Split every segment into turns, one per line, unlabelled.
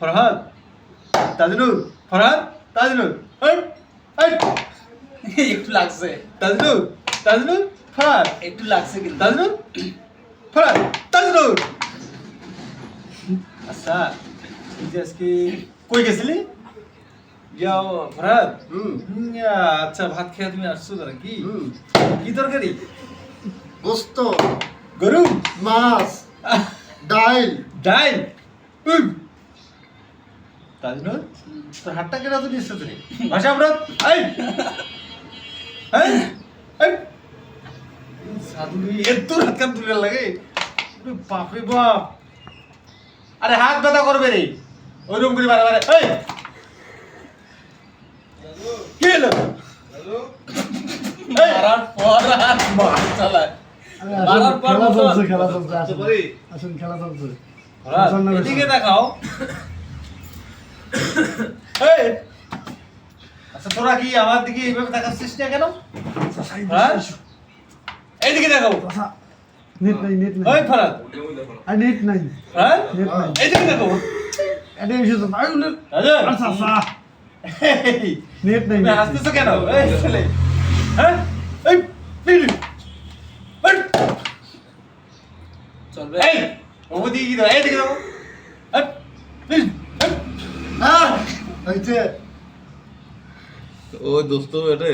ফরহাদ তাজনুর ফরহাদ তাজনুর
একটু লাগছে।
তাজনুর তাজনুর ফরহাদ।
একটু লাগছে কিন্তু।
তাজনুর ফরহাদ তাজনুর আচ্ছা তুই যে আজকে কই গেছিলি? যাও ফরহাদ। আচ্ছা ভাত খেয়ে তুমি আসছো তারা কি?
হুম।
কি তরকারি?
গোস্ত।
গরু?
মাছ। ডাইল।
ডাইল। উম। তাজনুর তোর হাতটা কেন তো ভাষা আমরা এই! সাধুরি এত হাত কান তুলে লাগে? বাপরে বাপ! আরে হাত ব্যথা করবে রে। ওই রকম করে বারে বারে এই! কি হলো?
মারার পর আর মার চালায়। মারার পর
খেলা চলছে খেলা চলছে আসুন। খেলা চলছে।
এদিকে দেখাও। আচ্ছা তোরা কি আমার দিকে এইভাবে দেখাচ্ছিস না কেন? ফরহাদ, এইদিকে দেখাও
নেট নাই নেট
ওই
নাই
ফরাদ
আর নেট নাই।
ফরাদ
নেট নাই।
এইদিকে দেখাও
এটা এসেছে ভাই উনি
রাজা।
আচ্ছা আচ্ছা। নেট নাই
তুমি
নাই।
হাসতেছো কেন? এই ছেলে। হ্যাঁ? এই এই,
চলবে
এই ওদিকে কি দাও এইদিকে দাও
হ্যাঁ হইছে।
ও দোস্ত এটা?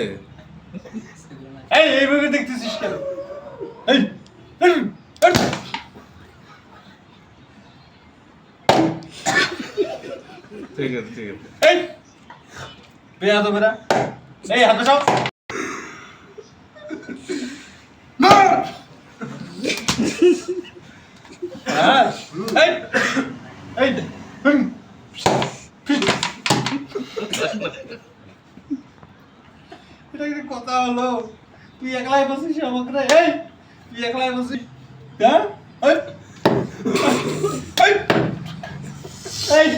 এই এইভাবে দেখতেছিস কেন? এই।
ঠিক আছে ঠিক আছে।
এই বেয়া তো মেরা এই হাত বসাও হ্যাঁ এই। এটা কি কথা হলো তুই একলাই বসিস আমাকে রে এই তুই একলাই বসিস হ্যাঁ এই এই এই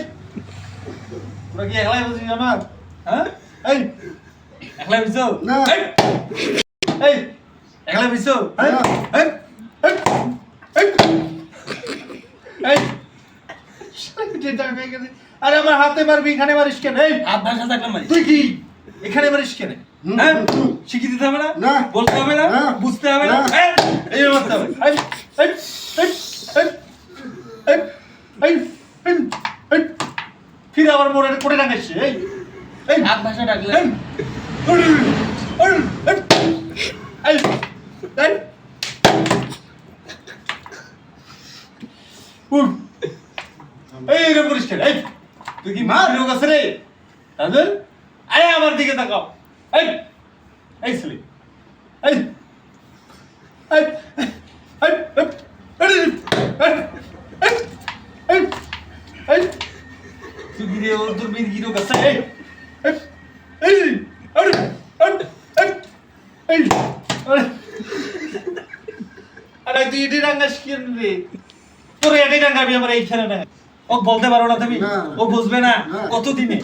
তোরা কি একলাই বসিস আমার হ্যাঁ এই একলাই বসছো
না।
এই এই একলাই বসছো এই
না।
এই এই এই এই যেটা হয়ে গেছে। আরে আমার হাতে মারবি এখানে মারিস কেন? এই
ভাষা থাকলে মারি
তুই কি? এখানে মারিস কেন? হ্যাঁ? শিখিয়ে দিতে হবে না?
না।
বলতে হবে না। বুঝতে হবে না। এই, করতে হবে। ফিরে আবার মোড়ে কোটে টাঙাচ্ছে এই এই।
হাত ভাষা ডাকলে?
মার লোক আছে রে তাদের আয় আমার দিকে তাকাও এই এই ছেলে এই তুই গিরে ওর তোর মেয়ে গিরো আরে তুই এটি রাঙ্গাস কেন তোর এটি রাঙ্গাবি আমার এইখানে রাঙ্গা ও বলতে পারো না তুমি? ও বুঝবে না।
না।
কতদিনে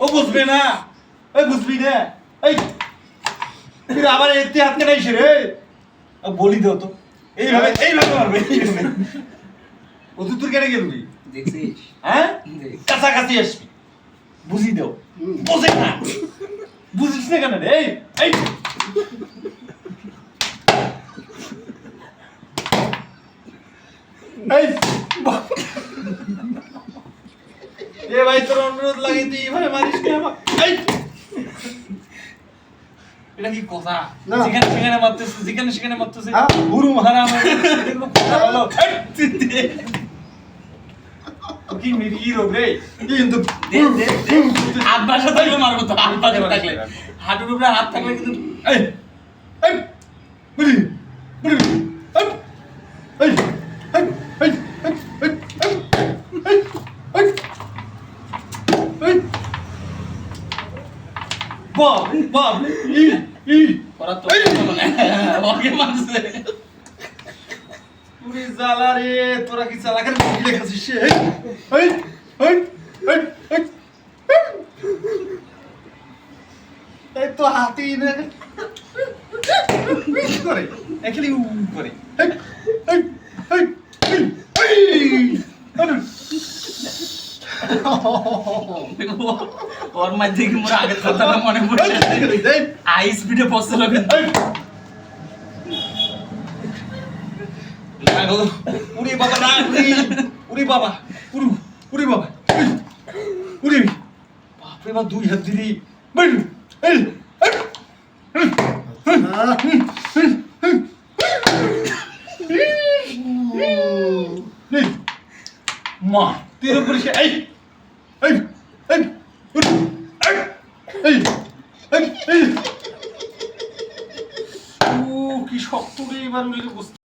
ও, বুঝবে না। ওই বুঝবি না। এই! তুই আবার এতে হাত কেন এসে রে। ও বলি দাও তো। এইভাবে এইভাবে মারবে। ও তুই তোর কেটে গেলবি
দেখছিস?
হ্যাঁ। কাছাকাছি আসবি। বুঝি দাও। বোঝে না। বুঝিস না কেন রে? এই! এই! এই এ ভাই তোর অনুরোধ লাগে তুই এভাবে মারিস এই! এটা কি কথা? যেখানে সেখানে মারতেছে যেখানে সেখানে মারতেছে। গুরু মহারাম কথা কি রে? কিন্তু।
হাত থাকলে মারবো তো হাত ভাষা থাকলে। হাঁটুর উপরে হাত থাকলে কিন্তু
বাপ এই তো হাতি না। উ করে
ওর মাঝে কি মোর আগের কথাটা মনে পড়ে হাই স্পিডে পড়ছিল কিন্তু।
এই।
না গো।
উড়ি বাবা না উড়ি। উড়ি বাবা উড়ু উড়ি বাবা। উড়ি। বাপরে বাপ দুই হাত দিলি। বেল এই মা তেরো পরিষ্কার। এই এই এই। কি শক্ত রে এবার বুঝতে